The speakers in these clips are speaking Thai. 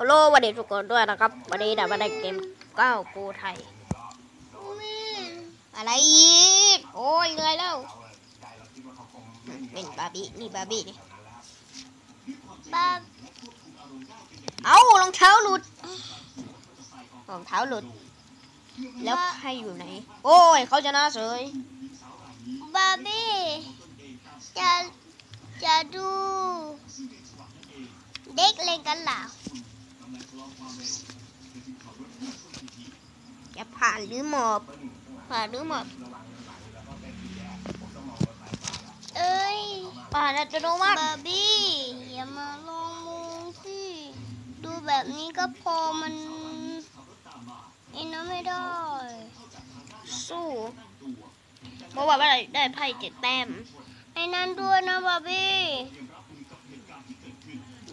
ฮัลโหลสวัสดีทุกคนด้วยนะครับ วันนี้ได้มาได้เกมก้าวกูไทย อะไรอีก โอ้ยเหนื่อยแล้วเป็นบาร์บี้นี่บาร์บี้นี่บ้าเอ้ารองเท้าหลุดรองเท้าหลุด แล้วใครอยู่ไหน โอ้ยเขาชนะเฉยบาร์บี้จะจะดู เด็กเล่นกันเหรอ จะผ่านหรือหมอบผ่านหรือหมอบเอ้ยผ่านอัตโนมัติบาร์บี้อย่ามาลองมุงสิดูแบบนี้ก็พอมันไอ้นั้นไม่ได้ สู้เพราะว่าไม่ได้ได้ไพ่เจ็ดแต้มไอ้นั้นด้วยนะบาร์บี้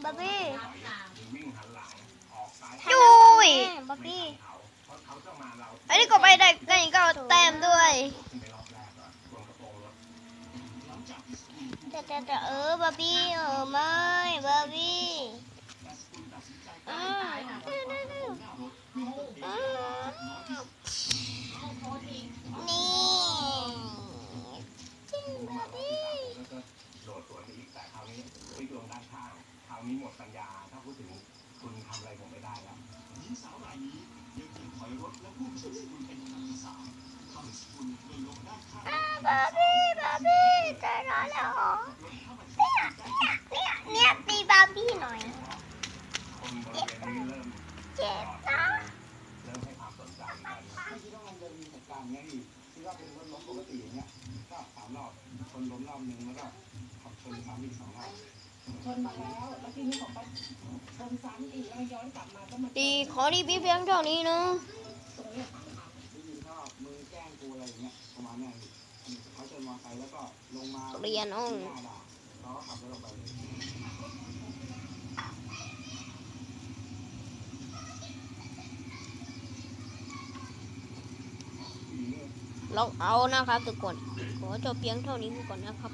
บาร์บี้จุ ยบาร์บี้อันนี้ก็ไปได้กันอีกเก้าแต้มด้วยแต่แต่แต่เออบาร์บี้เออไม่บาร์บี้อืมอืมนี่จริงบาร์บี้โดดสวนไปอีกแต่คราวนี้พลิกลงด้านข้างคราวนี้หมดปัญญาถ้าพูดถึง คุณทำอะไรผมไม่ได้แล้วอ่าบาร์บี้บาร์บี้ใจร้อนแล้วเหรอเนี่ยเนี่ยเนี่ยตีบาร์บี้หน่อยคนบริเวณนี้เริ่มเจ็บนะเริ่มให้ความสนใจกันไม่คิดว่ามันจะมีเหตุการณ์อย่างนี้อีกคิดว่าเป็นรถล้มปกติอย่างเงี้ยก็สามรอบคนล้มรอบหนึ่งแล้วก็ขับชนซ้ำอีกสองรอบ ชนมาแล้วแล้วทีนี้ผมก็ชนซ้ำอีกแล้วมันย้อนกลับมาก็มาดีขอดีพี่เพียงเท่านี้นะตรงเนี้ยได้ยินก็มือแกล้งกูอะไรอย่างเงี้ยประมาณนี้ยเขาชนมอไซค์แล้วก็ลงมาเรียนอ้องหน้าด่าเขาก็ขับรถออกไปเลยอีเนี่ยลองเอานะครับทุกคนขอจบเพียงเท่านี้ก่อนนะครับ